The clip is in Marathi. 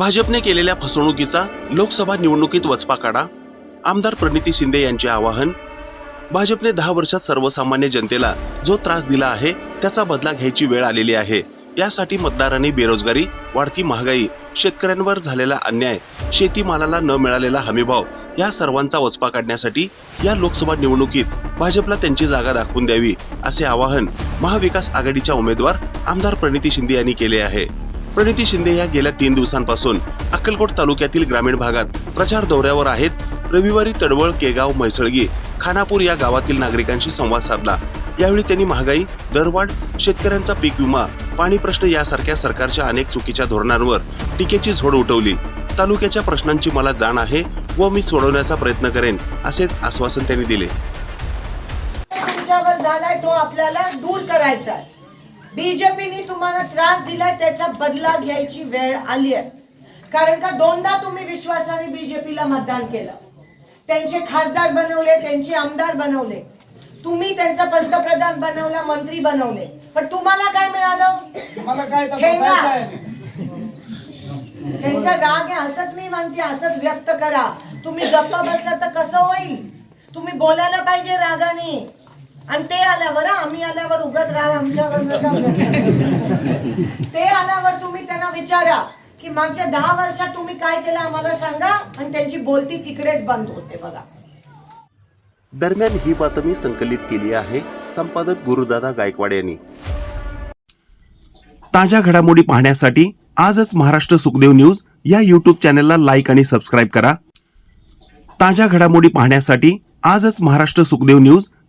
भाजपने केलेल्या फसवणुकीचा लोकसभा निवडणुकीत वचपा काढा. आमदार प्रणिती शिंदे यांचे आवाहन भाजपने दहा वर्षात सर्वसामान्य जनतेला जो त्रास दिला आहे त्याचा बदला घ्यायची वेळ आलेली आहे. यासाठी मतदारांनी बेरोजगारी वाढती महागाई शेतकऱ्यांवर झालेला अन्याय शेतीमालाला न मिळालेला हमीभाव या सर्वांचा वचपा काढण्यासाठी या लोकसभा निवडणुकीत भाजपला त्यांची जागा दाखवून द्यावी असे आवाहन महाविकास आघाडीच्या उमेदवार आमदार प्रणिती शिंदे यांनी केले आहे. प्रणिती शिंदे या गेल्या तीन दिवसांपासून अक्कलकोट तालुक्यातील ग्रामीण भागात प्रचार दौऱ्यावर आहेत. रविवारी तडवळ केगाव म्हैसळगी खानापूर या गावातील नागरिकांशी संवाद साधला. यावेळी त्यांनी महागाई दरवाढ शेतकऱ्यांचा पीक विमा पाणी प्रश्न यासारख्या सरकारच्या अनेक चुकीच्या धोरणांवर टीकेची झोड उठवली. तालुक्याच्या प्रश्नांची मला जाण आहे व मी सोडवण्याचा प्रयत्न करेन असे आश्वासन त्यांनी दिले. झालाय तो आपल्याला दूर करायचा आहे. बीजेपीने तुम्हाला त्रास दिलाय त्याचा बदला घ्यायची वेळ आली आहे. कारण का दोनदा तुम्ही विश्वासाने बीजेपीला मतदान केलं. त्यांचे खासदार बनवले त्यांचे आमदार बनवले. तुम्ही त्यांचा पंतप्रधान बनवला मंत्री बनवले. पण तुम्हाला काय मिळालं. त्यांचा राग आहे असंच मी म्हणते असंच व्यक्त करा. तुम्ही गप्पा बसला तर कसं होईल? तुम्ही बोलायला पाहिजे रागाने. आणि ते आल्यावर हं, आम्ही आल्यावर उगत राग आमच्यावर. ते आल्यावर तुम्ही त्यांना विचारा की मागच्या दहा वर्षात तुम्ही काय केलं आम्हाला सांगा आणि त्यांची बोलती तिकडेच बंद होते बघा. दरम्यान ही बातमी संकलित केली आहे संपादक गुरुदादा गायकवाड यांनी. ताज्या घडामोडी पाहण्यासाठी आजच महाराष्ट्र सुखदेव न्यूज या युट्यूब चॅनलला लाईक आणि सबस्क्राईब करा. ताज्या घडामोडी पाहण्यासाठी आजच महाराष्ट्र सुखदेव न्यूज